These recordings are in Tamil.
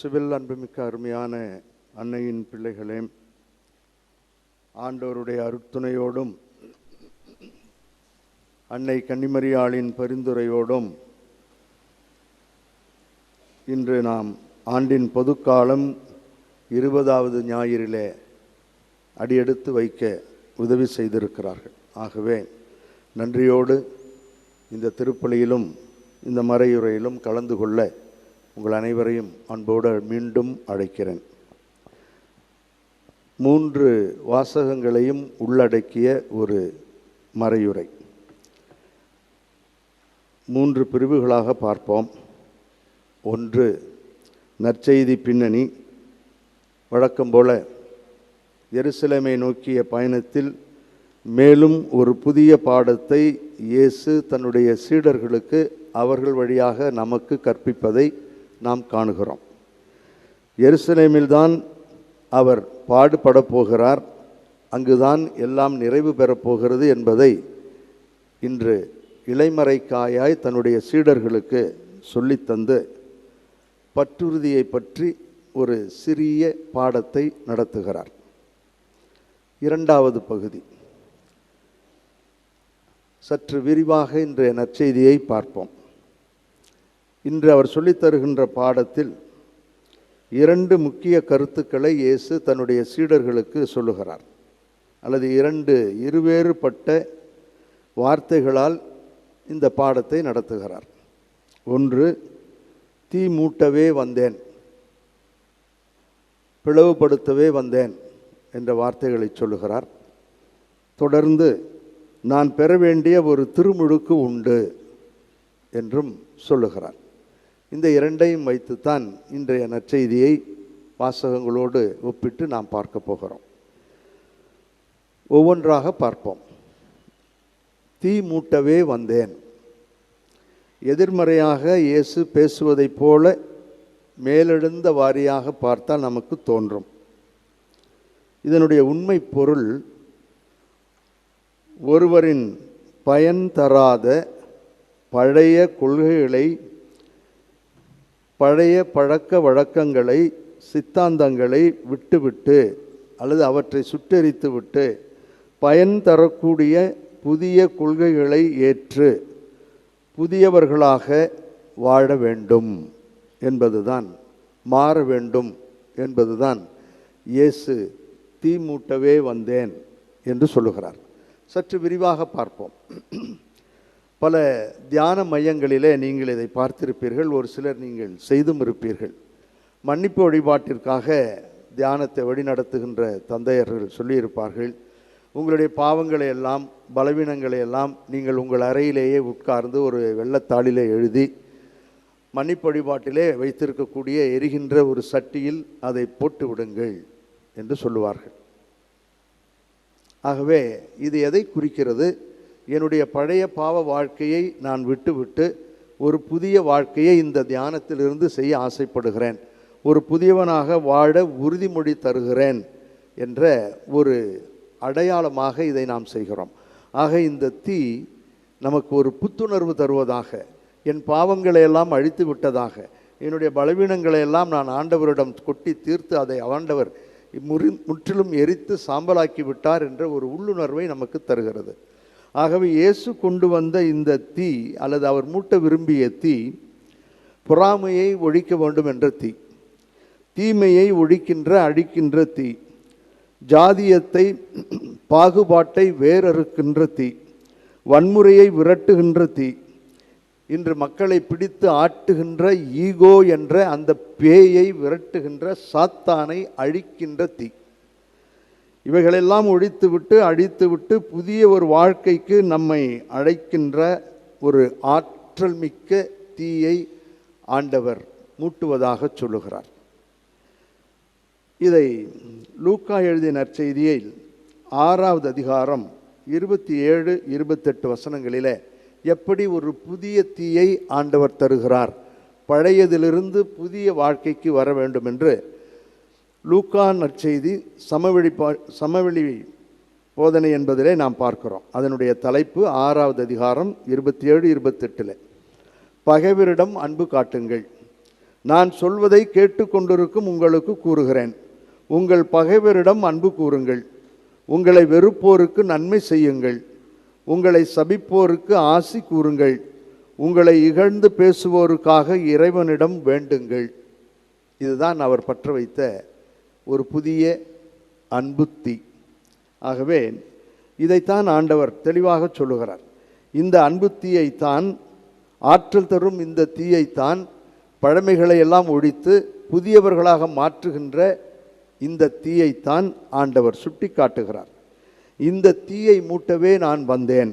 இயேசுவில் அன்புமிக்க அருமையான அன்னையின் பிள்ளைகளே ஆண்டவருடைய அருத்துணையோடும் அன்னை கன்னிமரியாளின் பரிந்துரையோடும் இன்று நாம் ஆண்டின் பொதுக்காலம் இருபதாவது ஞாயிறிலே அடியெடுத்து வைக்க உதவி செய்திருக்கிறார்கள். ஆகவே நன்றியோடு இந்த திருப்பலியிலும் இந்த மறையுறையிலும் கலந்து கொள்ள உங்கள் அனைவரையும் அன்போடு மீண்டும் அழைக்கிறேன். மூன்று வாசகங்களையும் உள்ளடக்கிய ஒரு மறையுறை மூன்று பிரிவுகளாக பார்ப்போம். ஒன்று நற்செய்தி பின்னணி. வழக்கம் போல எருசலேமை நோக்கிய பயணத்தில் மேலும் ஒரு புதிய பாடத்தை இயேசு தன்னுடைய சீடர்களுக்கு அவர்கள் வழியாக நமக்கு கற்பிப்பதை நாம் காணுகிறோம். எருசலேமில்தான் அவர் பாடுபடப் போகிறார். அங்குதான் எல்லாம் நிறைவு பெறப்போகிறது என்பதை இன்று இளைமறைக்காயாய் தன்னுடைய சீடர்களுக்கு சொல்லித்தந்து பற்றுறுதியை பற்றி ஒரு சிறிய பாடத்தை நடத்துகிறார். இரண்டாவது பகுதி. சற்று விரிவாக இன்றைய நற்செய்தியை பார்ப்போம். இன்று அவர் சொல்லித் தருகின்ற பாடத்தில் இரண்டு முக்கிய கருத்துக்களை இயேசு தன்னுடைய சீடர்களுக்கு சொல்லுகிறார். அல்லது இரண்டு இருவேறுபட்ட வார்த்தைகளால் இந்த பாடத்தை நடத்துகிறார். ஒன்று தீ மூட்டவே வந்தேன். பிளவுபடுத்தவே வந்தேன் என்ற வார்த்தைகளை சொல்லுகிறார். தொடர்ந்து நான் பெற வேண்டிய ஒரு திருமுழுக்கு உண்டு என்றும் சொல்லுகிறார். இந்த இரண்டையும் வைத்துத்தான் இன்றைய நற்செய்தியை வாசகங்களோடு ஒப்பிட்டு நாம் பார்க்க போகிறோம். ஒவ்வொன்றாக பார்ப்போம். தீ மூட்டவே வந்தேன். எதிர்மறையாக இயேசு பேசுவதைப் போல மேலெழுந்த வாரியாக பார்த்தால் நமக்கு தோன்றும். இதனுடைய உண்மை பொருள் ஒருவரின் பயன் தராத பழைய கொள்கைகளை பழைய பழக்க வழக்கங்களை சித்தாந்தங்களை விட்டுவிட்டு அல்லது அவற்றை சுட்டெரித்து விட்டு பயன் தரக்கூடிய புதிய கொள்கைகளை ஏற்று புதியவர்களாக வாழ வேண்டும் என்பதுதான் மாற வேண்டும் என்பதுதான் இயேசு தீ மூட்டவே வந்தேன் என்று சொல்லுகிறார். சற்று விரிவாக பார்ப்போம். பல தியான மையங்களிலே நீங்கள் இதை பார்த்திருப்பீர்கள். ஒரு சிலர் நீங்கள் செய்தும் இருப்பீர்கள். மன்னிப்பு வழிபாட்டிற்காக தியானத்தை வழிநடத்துகின்ற தந்தையர்கள் சொல்லியிருப்பார்கள். உங்களுடைய பாவங்களை எல்லாம் பலவீனங்களை எல்லாம் நீங்கள் உங்கள் அறையிலேயே உட்கார்ந்து ஒரு வெள்ளத்தாளிலே எழுதி மன்னிப்பு வழிபாட்டிலே வைத்திருக்கக்கூடிய எரிகின்ற ஒரு சட்டியில் அதை போட்டு விடுங்கள் என்று சொல்லுவார்கள். ஆகவே இது எதை குறிக்கிறது? என்னுடைய பழைய பாவ வாழ்க்கையை நான் விட்டுவிட்டு ஒரு புதிய வாழ்க்கையை இந்த தியானத்திலிருந்து செய்ய ஆசைப்படுகிறேன். ஒரு புதியவனாக வாழ உறுதிமொழி தருகிறேன் என்ற ஒரு அடையாளமாக இதை நாம் செய்கிறோம். ஆக இந்த தீ நமக்கு ஒரு புத்துணர்வு தருவதாக என் பாவங்களை எல்லாம் அழித்து விட்டதாக என்னுடைய பலவீனங்களை எல்லாம் நான் ஆண்டவரிடம் கொட்டி தீர்த்து அதை ஆண்டவர் முறி முற்றிலும் எரித்து சாம்பலாக்கி விட்டார் என்ற ஒரு உள்ளுணர்வை நமக்கு தருகிறது. ஆகவே இயேசு கொண்டு வந்த இந்த தீ அல்லது அவர் மூட்ட விரும்பிய தீ பொறாமையை ஒழிக்க வேண்டும் என்ற தீ தீமையை ஒழிக்கின்ற அழிக்கின்ற தீ ஜாதியத்தை பாகுபாட்டை வேறறுக்கின்ற தீ வன்முறையை விரட்டுகின்ற தீ இன்று மக்களை பிடித்து ஆட்டுகின்ற ஈகோ என்ற அந்த பேயை விரட்டுகின்ற சாத்தானை அழிக்கின்ற தீ. இவைகளெல்லாம் ஒழித்துவிட்டு அழித்துவிட்டு புதிய ஒரு வாழ்க்கைக்கு நம்மை அழைக்கின்ற ஒரு ஆற்றல் மிக்க தீயை ஆண்டவர் மூட்டுவதாக சொல்லுகிறார். இதை லூக்கா எழுதிய நற்செய்தியில் ஆறாவது அதிகாரம் இருபத்தி ஏழு இருபத்தெட்டு வசனங்களிலே எப்படி ஒரு புதிய தீயை ஆண்டவர் தருகிறார் பழையதிலிருந்து புதிய வாழ்க்கைக்கு வர வேண்டும் என்று லூக்கா நற்செய்தி சமவெளி பா சமவெளி போதனை என்பதிலே நாம் பார்க்கிறோம். அதனுடைய தலைப்பு ஆறாவது அதிகாரம் இருபத்தி ஏழு இருபத்தெட்டில். பகைவரிடம் அன்பு காட்டுங்கள். நான் சொல்வதை கேட்டுக்கொண்டிருக்கும் உங்களுக்கு கூறுகிறேன். உங்கள் பகைவரிடம் அன்பு கூறுங்கள். உங்களை வெறுப்போருக்கு நன்மை செய்யுங்கள். உங்களை சபிப்போருக்கு ஆசி கூறுங்கள். உங்களை இகழ்ந்து பேசுவோருக்காக இறைவனிடம் வேண்டுங்கள். இதுதான் அவர் பற்ற வைத்த ஒரு புதிய அன்பு தீ. ஆகவே இதைத்தான் ஆண்டவர் தெளிவாக சொல்லுகிறார். இந்த அன்பு தீயைத்தான் ஆற்றல் தரும் இந்த தீயைத்தான் பழமைகளை எல்லாம் ஒழித்து புதியவர்களாக மாற்றுகின்ற இந்த தீயைத்தான் ஆண்டவர் சுட்டி காட்டுகிறார் இந்த தீயை மூட்டவே நான் வந்தேன்.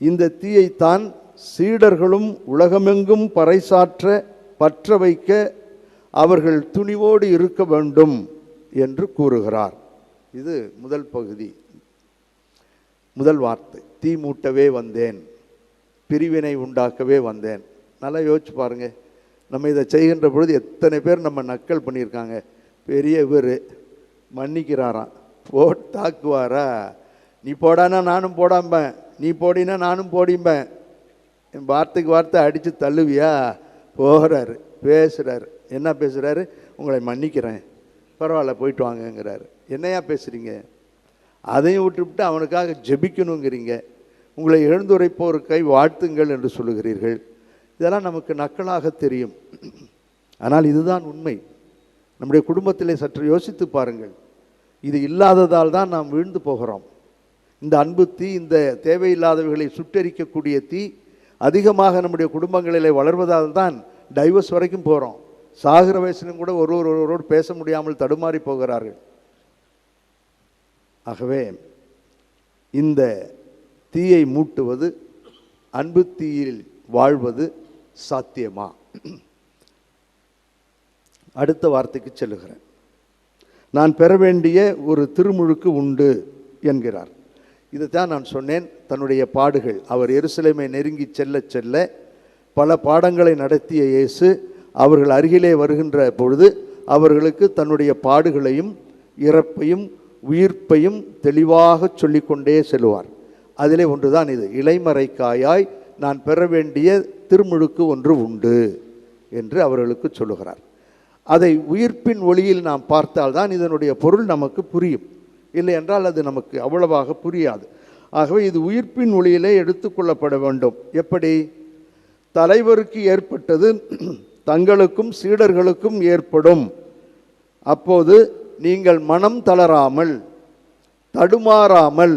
இந்த தீயைத்தான் சீடர்களும் உலகமெங்கும் பறைசாற்ற பற்ற வைக்க அவர்கள் துணிவோடு இருக்க வேண்டும் என்று கூறுகிறார். இது முதல் பகுதி. முதல் வார்த்தை தீ மூட்டவே வந்தேன் பிரிவினை உண்டாக்கவே வந்தேன். நல்லா யோசிச்சு பாருங்க. நம்ம இதை செய்கின்ற பொழுது எத்தனை பேர் நம்ம நக்கல் பண்ணியிருக்காங்க. பெரிய இவர் மன்னிக்கிறாராம். போட் தாக்குவாரா? நீ போடானா நானும் போடாம்பேன். நீ போடினா நானும் போடிம்பேன். என் வார்த்தைக்கு வார்த்தை அடித்து தள்ளுவியா? போகிறாரு பேசுகிறாரு என்ன பேசுகிறாரு உங்களை மன்னிக்கிறேன். பரவாயில்ல போயிட்டு வாங்கங்கிறாரு. என்னையா பேசுகிறீங்க அதையும் விட்டுவிட்டு அவனுக்காக ஜெபிக்கணுங்கிறீங்க. உங்களை எழுந்துரைப்போருக்கை வாழ்த்துங்கள் என்று சொல்லுகிறீர்கள். இதெல்லாம் நமக்கு நக்கலாக தெரியும். ஆனால் இதுதான் உண்மை. நம்முடைய குடும்பத்திலே சற்று யோசித்து பாருங்கள். இது இல்லாததால் தான் நாம் வீழ்ந்து போகிறோம். இந்த அன்பு தீ இந்த தேவையில்லாதவைகளை சுட்டரிக்கக்கூடிய தீ அதிகமாக நம்முடைய குடும்பங்களிலே வளர்வதால் தான் டைவர்ஸ் வரைக்கும் போகிறோம் சாகிற வயசிலும் கூட ஒருவர் ஒருவரோடு பேச முடியாமல் தடுமாறி போகிறார்கள். ஆகவே இந்த தீயை மூட்டுவது அன்பு தீயில் வாழ்வது சாத்தியமா? அடுத்த வார்த்தைக்கு செல்லுகிறேன். நான் பெற வேண்டிய ஒரு திருமுழுக்கு உண்டு என்கிறார். இதுதான் நான் சொன்னேன். தன்னுடைய பாடுகள். அவர் எருசலேமை நெருங்கி செல்ல செல்ல பல பாடங்களை நடத்திய இயேசு அவர்கள் அருகிலே வருகின்ற பொழுது அவர்களுக்கு தன்னுடைய பாடுகளையும் இறப்பையும் உயிர்ப்பையும் தெளிவாக சொல்லிக்கொண்டே செல்வார் அதிலே ஒன்றுதான் இது. இலைமறைக்காயாய் நான் பெற வேண்டிய திருமுழுக்கு ஒன்று உண்டு என்று அவர்களுக்கு சொல்லுகிறார். அதை உயிர்ப்பின் ஒளியில் நாம் பார்த்தால்தான் இதனுடைய பொருள் நமக்கு புரியும். இல்லை என்றால் அது நமக்கு அவ்வளவாக புரியாது. ஆகவே இது உயிர்ப்பின் ஒளியிலே எடுத்துக்கொள்ளப்பட வேண்டும். எப்படி? தலைவருக்கு ஏற்பட்டது தங்களுக்கும் சீடர்களுக்கும் ஏற்படும். அப்போது நீங்கள் மனம் தளராமல் தடுமாறாமல்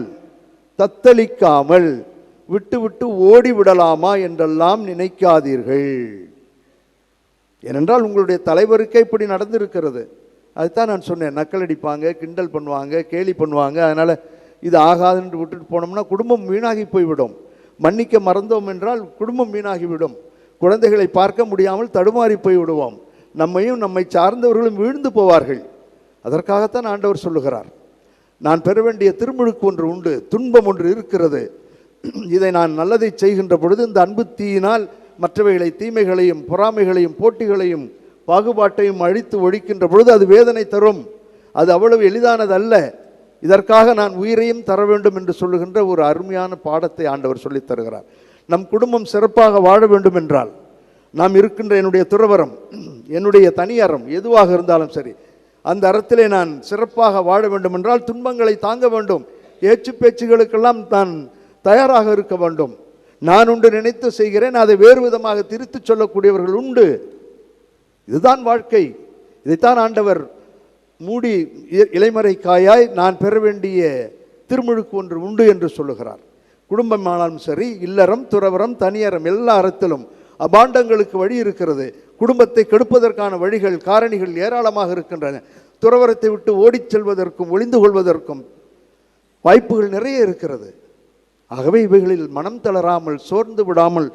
தத்தளிக்காமல் விட்டு விட்டு ஓடி விடலாமா என்றெல்லாம் நினைக்காதீர்கள். ஏனென்றால் உங்களுடைய தலைவருக்கே இப்படி நடந்திருக்கிறது. அதுதான் நான் சொன்னேன் நக்கல் அடிப்பாங்க கிண்டல் பண்ணுவாங்க கேலி பண்ணுவாங்க அதனால் இது ஆகாதுன்னு விட்டுட்டு போனோம்னா குடும்பம் வீணாகி போய்விடும். மன்னிக்க மறந்தோம் என்றால் குடும்பம் வீணாகிவிடும். குழந்தைகளை பார்க்க முடியாமல் தடுமாறி போய் விடுவோம். நம்மையும் நம்மை சார்ந்தவர்களும் வீழ்ந்து போவார்கள். அதற்காகத்தான் ஆண்டவர் சொல்லுகிறார். நான் பெற வேண்டிய திருமுழுக்கு ஒன்று உண்டு துன்பம் ஒன்று இருக்கிறது. இதை நான் நல்லதை செய்கின்ற பொழுது இந்த அன்பு தீயினால் மற்றவைகளை தீமைகளையும் பொறாமைகளையும் போட்டிகளையும் பாகுபாட்டையும் அழித்து ஒழிக்கின்ற பொழுது அது வேதனை தரும். அது அவ்வளவு எளிதானது அல்ல இதற்காக நான் உயிரையும் தர வேண்டும் என்று சொல்லுகின்ற ஒரு அருமையான பாடத்தை ஆண்டவர் சொல்லித் தருகிறார். நம் குடும்பம் சிறப்பாக வாழ வேண்டும் என்றால் நாம் இருக்கின்ற என்னுடைய துறவரம் என்னுடைய தனி அறம் எதுவாக இருந்தாலும் சரி அந்த அறத்திலே நான் சிறப்பாக வாழ வேண்டும் என்றால் துன்பங்களை தாங்க வேண்டும். ஏச்சு பேச்சுகளுக்கெல்லாம் நான் தயாராக இருக்க வேண்டும். நான் உண்டு நினைத்து செய்கிறேன் அதை வேறு விதமாக திரித்து சொல்லக்கூடியவர்கள் உண்டு. இதுதான் வாழ்க்கை. இதைத்தான் ஆண்டவர் மூடி இ- இலைமறை காயாய் நான் பெற வேண்டிய திருமுழுக்கு ஒன்று உண்டு என்று சொல்லுகிறார். குடும்பமானாலும் சரி இல்லறம் துறவரம் தனியறம் எல்லா அறத்திலும் அபாண்டங்களுக்கு வழி இருக்கிறது. குடும்பத்தை கெடுப்பதற்கான வழிகள் காரணிகள் ஏராளமாக இருக்கின்றன. துறவரத்தை விட்டு ஓடிச் செல்வதற்கும் ஒளிந்து கொள்வதற்கும் வாய்ப்புகள் நிறைய இருக்கிறது. ஆகவே இவைகளில் மனம் தளராமல் சோர்ந்து விடாமல்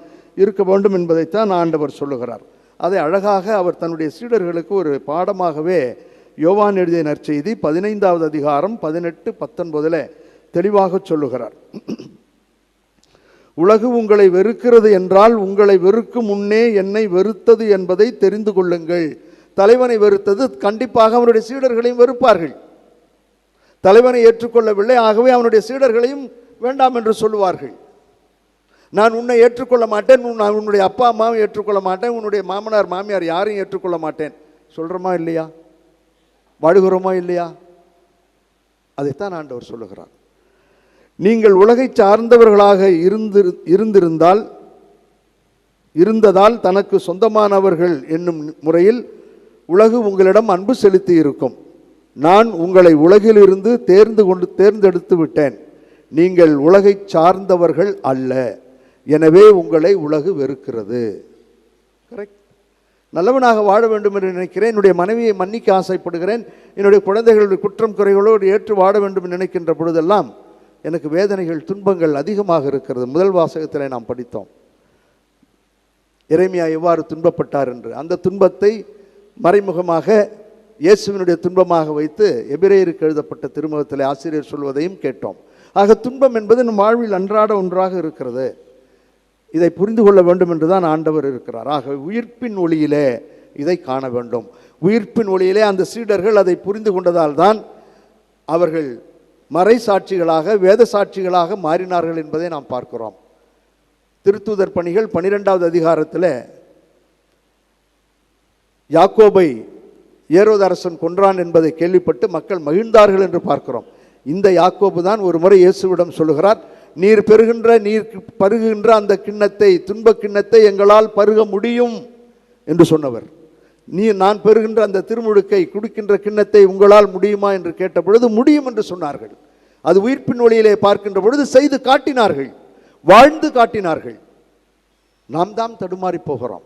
இருக்க வேண்டும் என்பதைத்தான் ஆண்டவர் சொல்லுகிறார். அதை அழகாக அவர் தன்னுடைய சீடர்களுக்கு ஒரு பாடமாகவே யோவான் எழுதிய நற்செய்தி பதினைந்தாவது அதிகாரம் பதினெட்டு பத்தொன்பதில் தெளிவாக சொல்லுகிறார். உலகு உங்களை வெறுக்கிறது என்றால் உங்களை வெறுக்கும் முன்னே என்னை வெறுத்தது என்பதை தெரிந்து கொள்ளுங்கள். தலைவனை வெறுத்தது கண்டிப்பாக அவனுடைய சீடர்களையும் வெறுப்பார்கள். தலைவனை ஏற்றுக்கொள்ளவில்லை ஆகவே அவனுடைய சீடர்களையும் வேண்டாம் என்று சொல்லுவார்கள். நான் உன்னை ஏற்றுக்கொள்ள மாட்டேன் உன் நான் உன்னுடைய அப்பா அம்மாவும் ஏற்றுக்கொள்ள மாட்டேன் உன்னுடைய மாமனார் மாமியார் யாரையும் ஏற்றுக்கொள்ள மாட்டேன். சொல்கிறோமா இல்லையா? வாழுகிறோமா இல்லையா? அதைத்தான் ஆண்டவர் சொல்லுகிறார். நீங்கள் உலகை சார்ந்தவர்களாக இருந்து இருந்திருந்தால் இருந்ததால் தனக்கு சொந்தமானவர்கள் என்னும் முறையில் உலகு உங்களிடம் அன்பு செலுத்தி இருக்கும் நான் உங்களை உலகிலிருந்து தேர்ந்து கொண்டு தேர்ந்தெடுத்து விட்டேன். நீங்கள் உலகை சார்ந்தவர்கள் அல்ல. எனவே உங்களை உலகு வெறுக்கிறது. கரெக்ட் நல்லவனாக வாழ வேண்டும் என்று நினைக்கிறேன். என்னுடைய மனைவியை மன்னிக்க ஆசைப்படுகிறேன். என்னுடைய குழந்தைகளுடைய குற்றம் குறைகளோடு ஏற்று வாழ வேண்டும் என்று நினைக்கின்ற பொழுதெல்லாம் எனக்கு வேதனைகள் துன்பங்கள் அதிகமாக இருக்கிறது. முதல் வாசகத்தில் நாம் படித்தோம். இறைமையா எவ்வாறு துன்பப்பட்டார் என்று. அந்த துன்பத்தை மறைமுகமாக இயேசுவினுடைய துன்பமாக வைத்து எபிரேயருக்கு எழுதப்பட்ட திருமுகத்தில் ஆசிரியர் சொல்வதையும் கேட்டோம். ஆக துன்பம் என்பது நம் வாழ்வில் அன்றாட ஒன்றாக இருக்கிறது. இதை புரிந்து கொள்ள வேண்டும் என்று தான் ஆண்டவர் இருக்கிறார். ஆக உயிர்ப்பின் ஒளியிலே இதை காண வேண்டும். உயிர்ப்பின் ஒளியிலே அந்த சீடர்கள் அதை புரிந்து கொண்டதால் தான் அவர்கள் மறை சாட்சிகளாக வேத சாட்சிகளாக மாறினார்கள் என்பதை நாம் பார்க்கிறோம். திருத்தூதர் பணிகள் பனிரெண்டாவது அதிகாரத்தில் யாக்கோபை ஏரோதரசன் கொன்றான் என்பதை கேள்விப்பட்டு மக்கள் மகிழ்ந்தார்கள் என்று பார்க்கிறோம். இந்த யாக்கோபு தான் ஒரு முறை இயேசுவிடம் சொல்லுகிறார் நீர் பெறுகின்ற நீர் பருகுகின்ற அந்த கிண்ணத்தை துன்ப கிண்ணத்தை எங்களால் பருக முடியும் என்று சொன்னவர். நீ நான் பெறுகின்ற அந்த திருமுழுக்கை குடிக்கின்ற கிண்ணத்தை உங்களால் முடியுமா என்று கேட்ட பொழுது முடியும் என்று சொன்னார்கள். அது உயிர்ப்பின் வழியிலே பார்க்கின்ற பொழுது செய்து காட்டினார்கள். வாழ்ந்து காட்டினார்கள். நாம் தான் தடுமாறி போகிறோம்.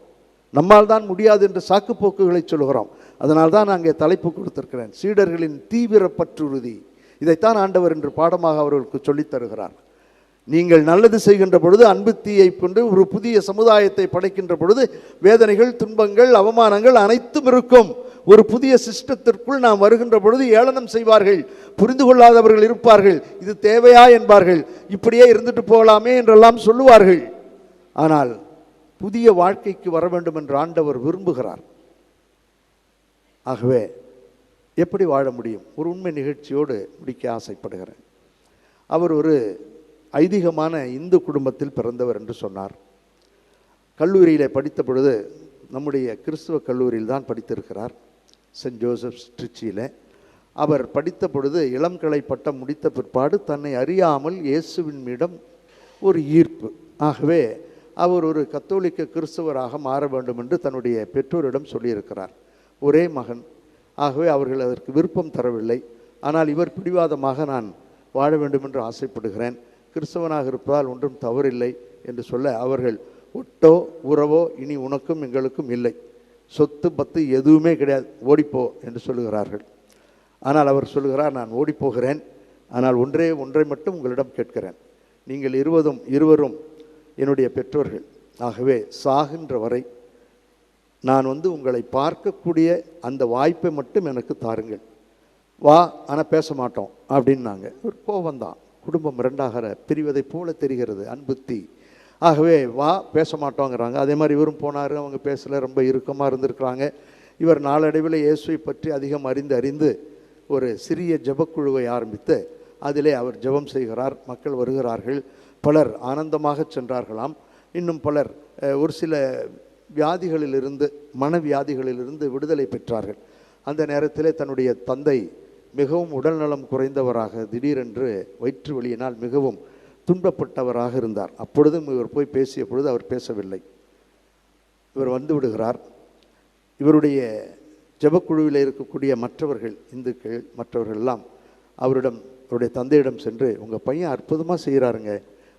நம்மால் தான் முடியாது என்று சாக்கு போக்குகளை சொல்கிறோம். அதனால் தான் அங்கே தலைப்பு கொடுத்திருக்கிறேன். சீடர்களின் தீவிர பற்றுறுதி இதைத்தான் ஆண்டவர் என்று பாடமாக அவர்களுக்கு சொல்லித் தருகிறார். நீங்கள் நல்லது செய்கின்ற பொழுது அன்பு தீயை கொண்டு ஒரு புதிய சமுதாயத்தை படைக்கின்ற பொழுது வேதனைகள் துன்பங்கள் அவமானங்கள் அனைத்தும் இருக்கும். ஒரு புதிய சிஸ்டத்திற்குள் நாம் வருகின்ற பொழுது ஏளனம் செய்வார்கள். புரிந்து கொள்ளாதவர்கள் இருப்பார்கள். இது தேவையா என்பார்கள். இப்படியே இருந்துட்டு போகலாமே என்றெல்லாம் சொல்லுவார்கள். ஆனால் புதிய வாழ்க்கைக்கு வர வேண்டும் என்று ஆண்டவர் விரும்புகிறார். ஆகவே எப்படி வாழ முடியும்? ஒரு உண்மை நிகழ்ச்சியோடு முடிக்க ஆசைப்படுகிறேன். அவர் ஒரு ஐதீகமான இந்து குடும்பத்தில் பிறந்தவர் என்று சொன்னார். கல்லூரியில் படித்த பொழுது நம்முடைய கிறிஸ்துவ கல்லூரியில் தான் படித்திருக்கிறார் சென்ட் ஜோசப்ஸ் ட்ரிச்சியில். அவர் படித்த பொழுது இளம்கலை பட்டம் முடித்த பிற்பாடு தன்னை அறியாமல் இயேசுவின் மீடம் ஒரு ஈர்ப்பு. ஆகவே அவர் ஒரு கத்தோலிக்க கிறிஸ்துவராக மாற வேண்டும் என்று தன்னுடைய பெற்றோரிடம் சொல்லியிருக்கிறார். ஒரே மகன். ஆகவே அவர்கள் அதற்கு விருப்பம் தரவில்லை. ஆனால் இவர் பிடிவாதமாக நான் வாழ வேண்டும் என்று ஆசைப்படுகிறேன். கிறிஸ்தவனாக இருப்பதால் ஒன்றும் தவறில்லை என்று சொல்ல அவர்கள் ஒட்டோ உறவோ இனி உனக்கும் எங்களுக்கும் இல்லை. சொத்து பத்து எதுவுமே கிடையாது. ஓடிப்போ என்று சொல்லுகிறார்கள். ஆனால் அவர் சொல்லுகிறார் நான் ஓடிப்போகிறேன். ஆனால் ஒன்றே ஒன்றை மட்டும் உங்களிடம் கேட்கிறேன். நீங்கள் இருவதும் இருவரும் என்னுடைய பெற்றோர்கள். ஆகவே சாகின்ற வரை நான் வந்து உங்களை பார்க்கக்கூடிய அந்த வாய்ப்பை மட்டும் எனக்கு தாருங்கள். வா ஆனால் பேச மாட்டோம் அப்படின்னாங்க. ஒரு கோபந்தான். குடும்பம் ரெண்டாகிற பிரிவதை போல தெரிகிறது அன்புத்தி. ஆகவே வா பேச மாட்டோங்கிறாங்க அதே மாதிரி இவரும் போனார் அவங்க பேசல ரொம்ப இறுக்கமாக இருந்திருக்கிறாங்க. இவர் நாளடைவில் இயேசுவை பற்றி அதிகம் அறிந்து அறிந்து ஒரு சிறிய ஜெபக்குழுவை ஆரம்பித்து அதிலே அவர் ஜெபம் செய்கிறார் மக்கள் வருகிறார்கள் பலர் ஆனந்தமாக சென்றார்களாம். இன்னும் பலர் ஒரு சில வியாதிகளிலிருந்து மனவியாதிகளிலிருந்து விடுதலை பெற்றார்கள். அந்த நேரத்திலே தன்னுடைய தந்தை மிகவும் உடல்நலம் குறைந்தவராக திடீரென்று வயிற்று வழியினால் மிகவும் துன்பப்பட்டவராக இருந்தார். அப்பொழுதும் இவர் போய் பேசிய பொழுது அவர் பேசவில்லை. இவர் வந்து விடுகிறார். இவருடைய ஜெபக்குழுவில் இருக்கக்கூடிய மற்றவர்கள் இந்துக்கள் மற்றவர்கள் எல்லாம் அவரிடம் அவருடைய தந்தையிடம் சென்று உங்கள் பையன் அற்புதமாக செய்கிறாருங்க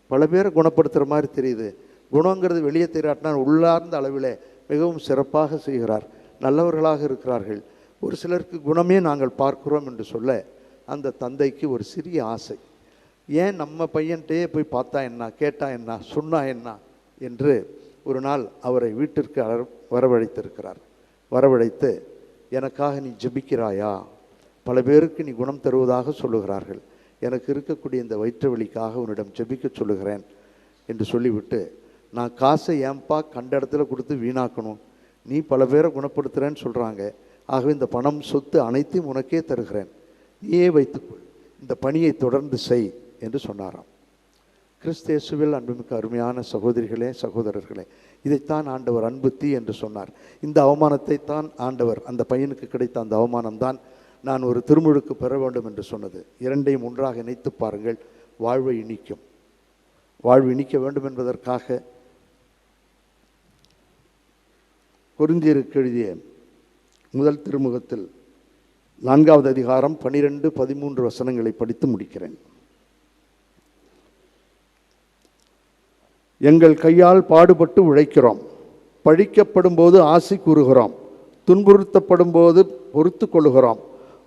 பல பேரை குணப்படுத்துகிற மாதிரி தெரியுது. குணங்கிறது வெளியே தெரியாட்டினால் உள்ளார்ந்த அளவில் மிகவும் சிறப்பாக செய்கிறார். நல்லவர்களாக இருக்கிறார்கள். ஒரு சிலருக்கு குணமே நாங்கள் பார்க்கிறோம் என்று சொல்ல அந்த தந்தைக்கு ஒரு சிறிய ஆசை. ஏன் நம்ம பையன்கிட்டயே போய் பார்த்தா என்ன கேட்டா என்ன சொன்னா என்ன என்று ஒரு நாள் அவரை வீட்டிற்கு வரவழைத்திருக்கிறார். வரவழைத்து எனக்காக நீ ஜெபிக்கிறாயா? பல பேருக்கு நீ குணம் தருவதாக சொல்லுகிறார்கள். எனக்கு இருக்கக்கூடிய இந்த வயிற்று வலிக்காக உன்னிடம் ஜெபிக்க சொல்லுகிறேன் என்று சொல்லிவிட்டு நான் காசை ஏன்பா கண்ட இடத்துல கொடுத்து வீணாக்கணும்? நீ பல பேரை குணப்படுத்துகிறேன்னு சொல்கிறாங்க ஆகவே இந்த பணம் சொத்து அனைத்தையும் உனக்கே தருகிறேன். நீயே வைத்துக்கொள். இந்த பணியை தொடர்ந்து செய் என்று சொன்னாராம். கிறிஸ்தேசுவில் அன்புமிக்க அருமையான சகோதரிகளே சகோதரர்களே இதைத்தான் ஆண்டவர் அன்பு தீ என்று சொன்னார். இந்த அவமானத்தை தான் ஆண்டவர் அந்த பையனுக்கு கிடைத்த அந்த அவமானம்தான் நான் ஒரு திருமுழுக்கு பெற வேண்டும் என்று சொன்னது. இரண்டையும் ஒன்றாக இணைத்து பாருங்கள் வாழ்வை இனிக்கும். வாழ்வு இனிக்க வேண்டும் என்பதற்காக கொரிந்தியருக்கு எழுதிய முதல் திருமுகத்தில் நான்காவது அதிகாரம் பனிரெண்டு பதிமூன்று வசனங்களை படித்து முடிக்கிறேன். எங்கள் கையால் பாடுபட்டு உழைக்கிறோம். பழிக்கப்படும் போது ஆசை கூறுகிறோம். துன்புறுத்தப்படும் போது பொறுத்து கொள்கிறோம்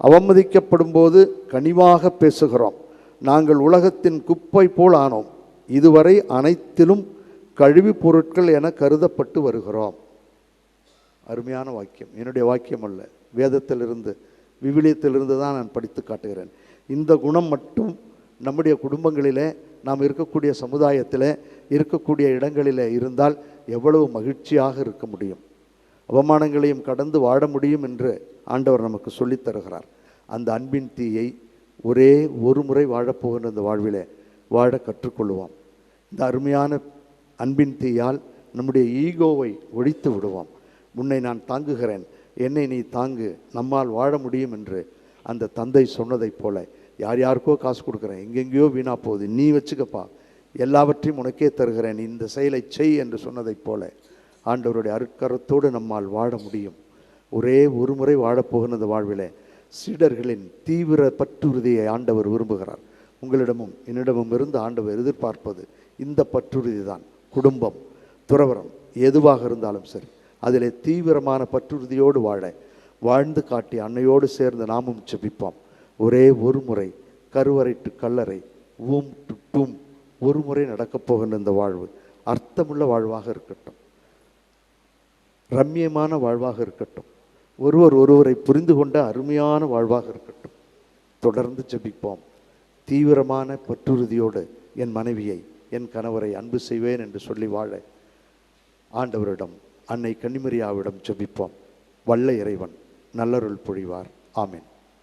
அவமதிக்கப்படும் போது கனிவாக பேசுகிறோம். நாங்கள் உலகத்தின் குப்பை போல் ஆனோம். இதுவரை அனைத்திலும் கழிவுப் பொருட்கள் என கருதப்பட்டு வருகிறோம். அருமையான வாக்கியம். என்னுடைய வாக்கியம் அல்ல. வேதத்திலிருந்து விவிலியத்திலிருந்து தான் நான் படித்து காட்டுகிறேன். இந்த குணம் மட்டும் நம்முடைய குடும்பங்களிலே நாம் இருக்கக்கூடிய சமுதாயத்தில் இருக்கக்கூடிய இடங்களில் இருந்தால் எவ்வளவு மகிழ்ச்சியாக இருக்க முடியும். அவமானங்களையும் கடந்து வாழ முடியும் என்று ஆண்டவர் நமக்கு சொல்லித் தருகிறார். அந்த அன்பின் தீயை ஒரே ஒரு முறை வாழப்போகின்ற இந்த வாழ்விலே வாழ கற்றுக்கொள்வோம். இந்த அருமையான அன்பின் தீயால் நம்முடைய ஈகோவை ஒழித்து விடுவோம். உன்னை நான் தாங்குகிறேன். என்னை நீ தாங்கு. நம்மால் வாழ முடியும் என்று அந்த தந்தை சொன்னதைப் போல யார் யாருக்கோ காசு கொடுக்குறேன். எங்கெங்கேயோ வீணா போகுது. நீ வச்சுக்கப்பா. எல்லாவற்றையும் உனக்கே தருகிறேன். இந்த செயலை செய் என்று சொன்னதைப் போல ஆண்டவருடைய அருட்கரத்தோடு நம்மால் வாழ முடியும். ஒரே ஒரு முறை வாழப்போகிற அந்த வாழ்விலே. சீடர்களின் தீவிர பற்றுறுதியை ஆண்டவர் விரும்புகிறார். உங்களிடமும் என்னிடமும் இருந்து ஆண்டவர் எதிர்பார்ப்பது இந்த பற்றுறுதி தான் குடும்பம் துறவரம் எதுவாக இருந்தாலும் சரி. அதில் தீவிரமான பற்றுறுதியோடு வாழ. வாழ்ந்து காட்டி அன்னையோடு சேர்ந்து நாமும் செபிப்போம் ஒரே ஒரு முறை கருவறை டு கல்லறை ஊம் டு டூம். ஒரு முறை நடக்கப் போகின்ற இந்த வாழ்வு அர்த்தமுள்ள வாழ்வாக இருக்கட்டும். ரம்மியமான வாழ்வாக இருக்கட்டும். ஒருவர் ஒருவரை புரிந்து கொண்ட அருமையான வாழ்வாக இருக்கட்டும். தொடர்ந்து ஜபிப்போம். தீவிரமான பற்றுறுதியோடு என் மனைவியை என் கணவரை அன்பு செய்வேன் என்று சொல்லி வாழ. ஆண்டவரிடம் அன்னை கன்னிமரியாவிடம் ஜெபிப்போம். வல்ல இறைவன் நல்லருள் பொழிவார். ஆமீன்.